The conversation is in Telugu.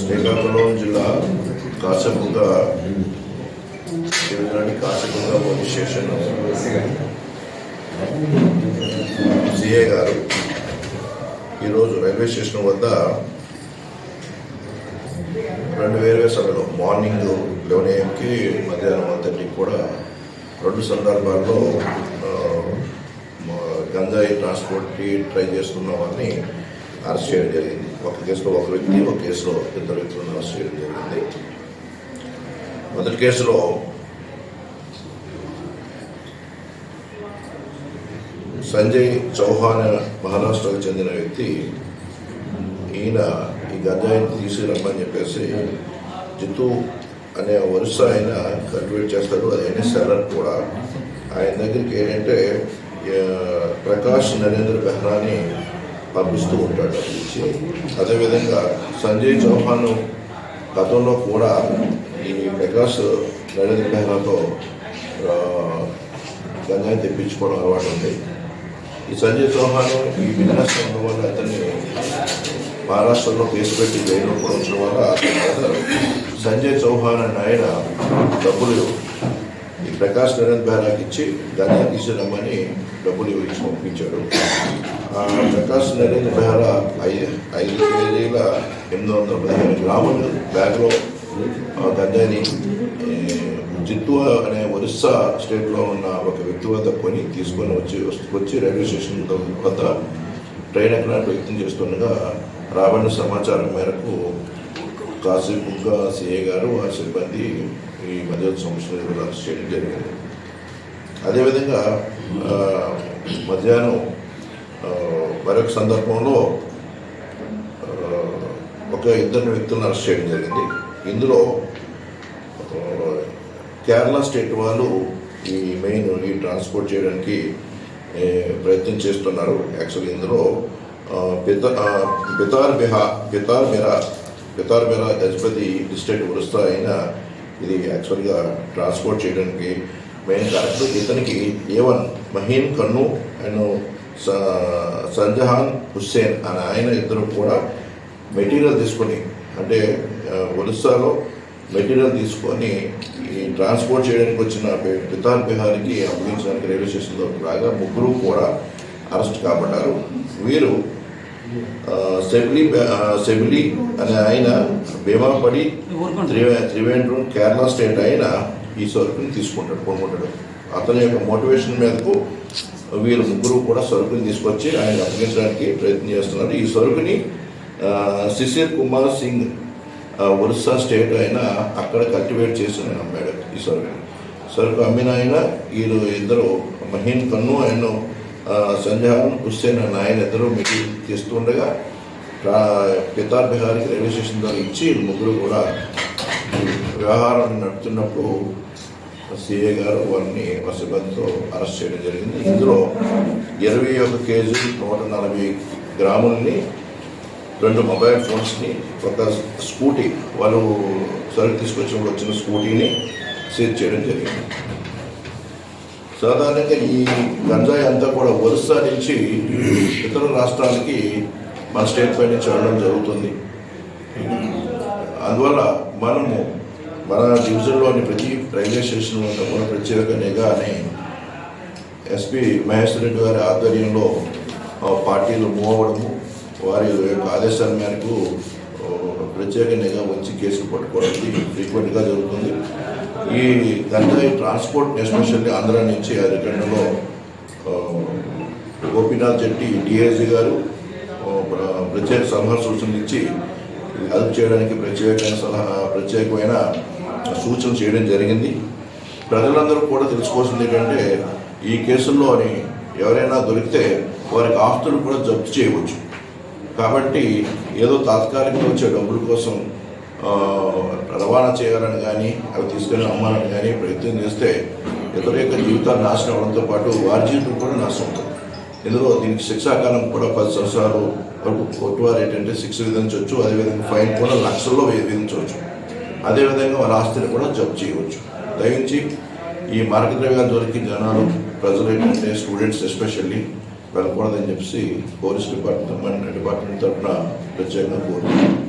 శ్రీకాకుళం జిల్లా కాశపుంగ ఇలాంటి కాశపుంగ పోలీస్ స్టేషన్. సిఏ గారు ఈరోజు రైల్వే స్టేషన్ వద్ద రెండు వేరు వేరు సమయంలో మార్నింగ్ లెవెన్ ఏఎంకి మధ్యాహ్నం వన్ కూడా రెండు సందర్భాల్లో గంజాయి ట్రాన్స్పోర్ట్కి ట్రై చేస్తున్న వారిని అరెస్ట్ చేయడం జరిగింది. ఒక కేసులో ఒక వ్యక్తి ఒక కేసులో ఇద్దరు వ్యక్తులను అరెస్ట్ చేయడం జరిగింది. మొదటి కేసులో సంజయ్ చౌహాన్ మహారాష్ట్రకు చెందిన వ్యక్తి ఈయన ఈ గంజాయిని తీసుకురమ్మని చెప్పేసి జితు అనే వరుస ఆయన కల్టివేట్ చేస్తాడు. అది ఆయన సెల్లర్ కూడా. ఆయన దగ్గరికి ఏంటంటే ప్రకాష్ నరేంద్ర బెహ్రాని పంపిస్తూ ఉంటాడు అది ఇచ్చి అదేవిధంగా సంజయ్ చౌహాన్ గతంలో కూడా ఈ ప్రకాష్ నరేంద్ర బెహ్రాతో ఆ, తెప్పించుకోవడం అలవాటు ఉంది. ఈ సంజయ్ చౌహాన్ ఈ బిజినెస్ వల్ల అతన్ని మహారాష్ట్రలో కేసు పెట్టి జైల్లో కూడా వచ్చిన వల్ల సంజయ్ చౌహాన్ అనే ఆయన డబ్బులు ప్రకాష్ నరేంద్ర బెహ్రాకి ఇచ్చి దాన్ని తీసుకురమ్మని డబ్బులు ఇచ్చి పంపించాడు. ప్రకాష్ నరేంద్ర బెహ్రా ఐదు ఐదు కేజీల ఎనిమిది వందల పదిహేను గ్రాములు బ్యాగ్లో ఆ గంజాయిని జిత్తు అనే ఒరిస్సా స్టేట్లో ఉన్న ఒక వ్యక్తి వద్ద కొని తీసుకొని వచ్చి వచ్చి రైల్వే స్టేషన్ వద్ద ట్రైన్ ఎక్కడానికి వ్యక్తం చేస్తుండగా రాబడిన సమాచారం మేరకు కాశీపుగ్గ సిఏ గారు ఆ సిబ్బంది ఈ మధ్య సంవత్సరం అరెస్ట్ చేయడం జరిగింది. అదేవిధంగా మధ్యాహ్నం మరొక సందర్భంలో ఒక ఇద్దరు వ్యక్తులను అరెస్ట్ చేయడం జరిగింది. ఇందులో కేరళ స్టేట్ వాళ్ళు ఈ మెయిన్ ఈ ట్రాన్స్పోర్ట్ చేయడానికి ప్రయత్నం చేస్తున్నారు. యాక్చువల్లీ ఇందులో పిత పితార్ బిహా పితార్ మిరా పితార్ మిరా గజపతి డిస్ట్రిక్ట్ ఉరుస్తా అయిన ఇది యాక్చువల్గా ట్రాన్స్పోర్ట్ చేయడానికి మెయిన్ కరెక్ట్ ఇతనికి ఏవన్ మహీన్ కన్ను అండ్ స- సంజహాన్ హుస్సేన్ అనే ఆయన ఇద్దరు కూడా మెటీరియల్ తీసుకొని అంటే ఒరిస్సాలో మెటీరియల్ తీసుకొని ఈ ట్రాన్స్పోర్ట్ చేయడానికి వచ్చిన పి- పితార్ బిహారీకి అప్పగించడానికి రైల్వే స్టేషన్లో రాగా ముగ్గురు కూడా అరెస్ట్ కాబడ్డారు. వీరు సెబిలి సెబిలి అనే ఆయన భీమాపడి త్రివే త్రివేంద్రం కేరళ స్టేట్ అయిన ఈ సరుకుని తీసుకుంటాడు కొనుక్కుంటాడు అతని యొక్క మోటివేషన్ మేరకు వీరు ముగ్గురు కూడా సరుకుని తీసుకొచ్చి ఆయన అప్పగించడానికి ప్రయత్నం చేస్తున్నారు. ఈ సరుకుని శిశిర్ కుమార్ సింగ్ ఒరిస్సా స్టేట్ అయినా అక్కడ కల్టివేట్ చేసి ఆయన అమ్మాడు ఈ సరుకుని సరుకు అమ్మిన ఆయన వీరు ఇద్దరు మహీన్ కన్ను అండ్ సంజహాన్ హుస్సేన్ అన్న ఆయన ఇద్దరు మీకు తీస్తుండగా పితార్ బిహారీకి రైల్వే స్టేషన్ ద్వారా ఇచ్చి ముగ్గురు కూడా వ్యవహారం నడుపుతున్నప్పుడు సిఏ గారు వారిని వారి అరెస్ట్ చేయడం జరిగింది. ఇందులో ఇరవై ఒక కేజీ నూట నలభై గ్రాములని రెండు మొబైల్ ఫోన్స్ని ఒక స్కూటీ వాళ్ళు సరుకు తీసుకొచ్చినప్పుడు వచ్చిన స్కూటీని సీజ్ చేయడం జరిగింది. సాధారణంగా ఈ గంజాయి అంతా కూడా ఒరిస్సా నుంచి ఇతర రాష్ట్రాలకి మన స్టేట్ పై నుంచి వెళ్ళడం జరుగుతుంది. అందువల్ల మనము మన డివిజన్లోని ప్రతి రైల్వే స్టేషన్ కూడా ప్రత్యేక నిఘా అని ఎస్పీ మహేష్ రెడ్డి గారి ఆధ్వర్యంలో పార్టీలు మూవ్ అవ్వడము వారి యొక్క ఆదేశాల మేరకు ప్రత్యేక నిఘా ఉంచి కేసులు పట్టుకోవడం ఫ్రీక్వెంట్గా జరుగుతుంది. ఈ గంజాయి ట్రాన్స్పోర్ట్ ఎస్పెషల్లీ ఆంధ్ర నుంచి అరికండలో గోపీనాథ్ జెట్టి డిఐజీ గారు ప్రత్యేక సలహా సూచనలు ఇచ్చి అదుపు చేయడానికి ప్రత్యేకమైన సలహా ప్రత్యేకమైన సూచనలు చేయడం జరిగింది. ప్రజలందరూ కూడా తెలుసుకోవాల్సింది ఏంటంటే ఈ కేసుల్లోని ఎవరైనా దొరికితే వారికి ఆస్తులు కూడా జప్తు చేయవచ్చు. కాబట్టి ఏదో తాత్కాలికంగా వచ్చే డబ్బుల కోసం రవాణా చేయాలని కానీ అవి తీసుకెళ్ళి అమ్మాలని కానీ ప్రయత్నం చేస్తే ఇతర యొక్క జీవితాలు నాశనం అవడంతో పాటు వారి జీవితం కూడా నాశనం అవుతుంది ఇందులో దీనికి శిక్షాకాలం కూడా పది సంవత్సరాలు వరకు కోర్టు వారు ఏంటంటే శిక్ష విధించవచ్చు అదేవిధంగా ఫైన్ కూడా లక్షల్లో విధించవచ్చు. అదేవిధంగా వారి ఆస్తిని కూడా జప్తు చేయవచ్చు. దయించి ఈ మార్గద్రవ్యాలు దొరికి జనాలు ప్రజలు ఏంటంటే స్టూడెంట్స్ ఎస్పెషల్లీ వెళ్ళకూడదని చెప్పేసి పోలీస్ డిపార్ట్మెంట్ డిపార్ట్మెంట్ తరఫున ప్రత్యేకంగా కోరుతున్నాం.